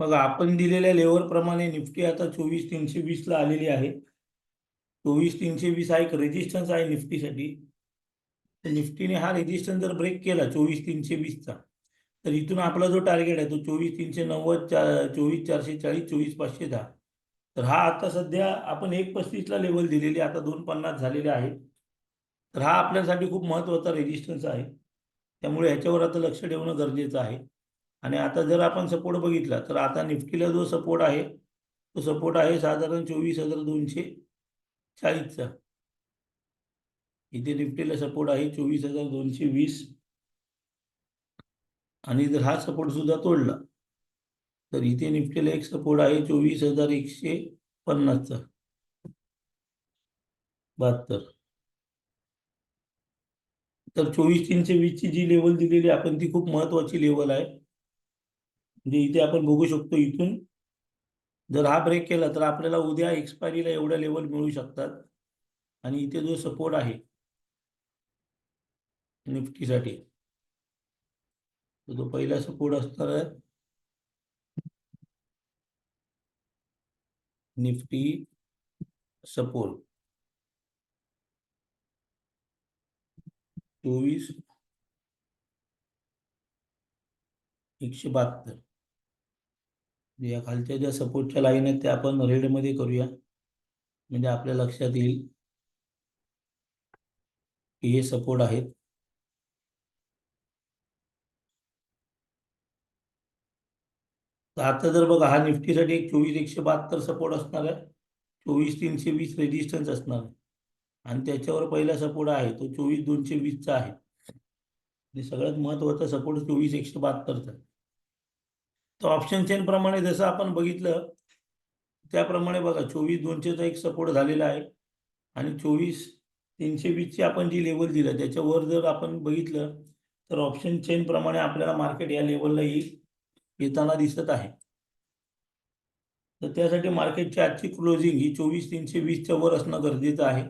बघा आपण दिलेल्या लेवल प्रमाणे निफ्टी आता चोवीस तीनशे वीस ला आलेली आहे. चोवीस तीनशे वीस हा एक रेजिस्टन्स आहे निफ्टीसाठी. निफ्टीने हा रेजिस्टन्स जर ब्रेक केला चोवीस तीनशे वीसचा तर इथून आपला जो टार्गेट आहे तो चोवीस तीनशे नव्वद चा चोवीस चारशे चाळीस चोवीस पाचशे दहा. तर हा आता सध्या आपण एक पस्तीसला लेवल दिलेली आता दोन पन्नास झालेले आहे तर हा आपल्यासाठी खूप महत्त्वाचा रेजिस्टन्स आहे. त्यामुळे ह्याच्यावर आता लक्ष ठेवणं गरजेचं आहे. आणि आता जर आपण सपोर्ट बघितला तर आता निफ्टीला जो सपोर्ट आहे तो सपोर्ट आहे साधारण चोवीस हजार दोनशे चाळीसचा. इथे निफ्टीला सपोर्ट आहे चोवीस हजार दोनशे वीस. आणि जर हा सपोर्ट सुद्धा तोडला तर इथे निफ्टीला एक सपोर्ट आहे चोवीस हजार एकशे पन्नासचा. बहात्तर. तर चोवीस तीनशे वीसची जी लेवल दिलेली आपण ती खूप महत्वाची लेवल आहे. म्हणजे इथे आपण बघू शकतो इथून जर हा ब्रेक केला तर आपल्याला उद्या एक्सपायरीला एवढ्या लेवल मिळू शकतात. आणि इथे जो सपोर्ट आहे निफ्टीसाठी तर तो पहिला सपोर्ट असणार आहे निफ्टी सपोर्ट चोवीस एकशे बहात्तर. या खालच्या ज्या सपोर्टच्या लाईन आहेत त्या आपण रेडमध्ये करूया. म्हणजे आपल्या लक्षात येईल. की हे सपोर्ट आहेत. आता जर बघा हा निफ्टीसाठी एक चोवीस एकशे बहात्तर सपोर्ट असणार आहे. चोवीस तीनशे वीस रेजिस्टन्स असणार आहे. आणि त्याच्यावर पहिला सपोर्ट आहे तो चोवीस दोनशे वीसचा आहे. आणि सगळ्यात महत्त्वाचा सपोर्ट चोवीस एकशे बहात्तरचा तर ऑप्शन चेन प्रमाणे जसं आपण बघितलं त्याप्रमाणे बघा चोवीस दोनशेचा एक सपोर्ट झालेला आहे. आणि चोवीस तीनशे वीसची आपण जी लेवल दिलं त्याच्यावर जर आपण बघितलं तर ऑप्शन चेन प्रमाणे आपल्याला मार्केट या लेवलला येईल येताना दिसत आहे. तर त्यासाठी मार्केटची आजची क्लोजिंग ही चोवीस तीनशे वीसच्या वर असणं गरजेचं आहे.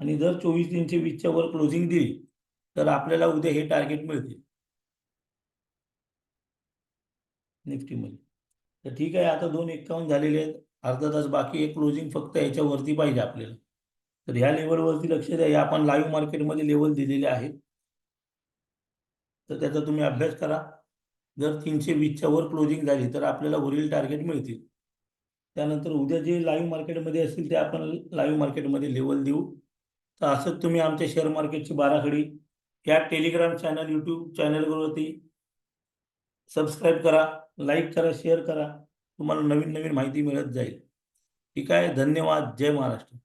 आणि जर चोवीस तीनशे वीसच्या वर क्लोजिंग दिली तर आपल्याला उद्या हे टार्गेट मिळते निफ्टीमध्ये. तर ठीक आहे आता दोन एक्कावन्न झालेले आहेत. अर्धा तास बाकी एक क्लोजिंग फक्त याच्यावरती पाहिजे आपल्याला. तर ह्या लेवलवरती लक्ष द्या. या आपण लाईव्ह मार्केटमध्ये लेवल दिलेले आहेत. तर त्याचा तुम्ही अभ्यास करा. जर तीनशे वीसच्या वर क्लोजिंग झाली तर आपल्याला वरील टार्गेट मिळतील. त्यानंतर उद्या जे लाईव्ह मार्केटमध्ये असतील ते आपण लाईव्ह मार्केटमध्ये लेवल देऊ. तर असंच तुम्ही आमच्या शेअर मार्केटची बाराखडी या टेलिग्राम चॅनल यूट्यूब चॅनलवरती सबस्क्राईब करा लाईक करा शेअर करा. तुम्हाला नवीन नवीन माहिती मिळत जाईल. ठीक आहे? धन्यवाद. जय महाराष्ट्र.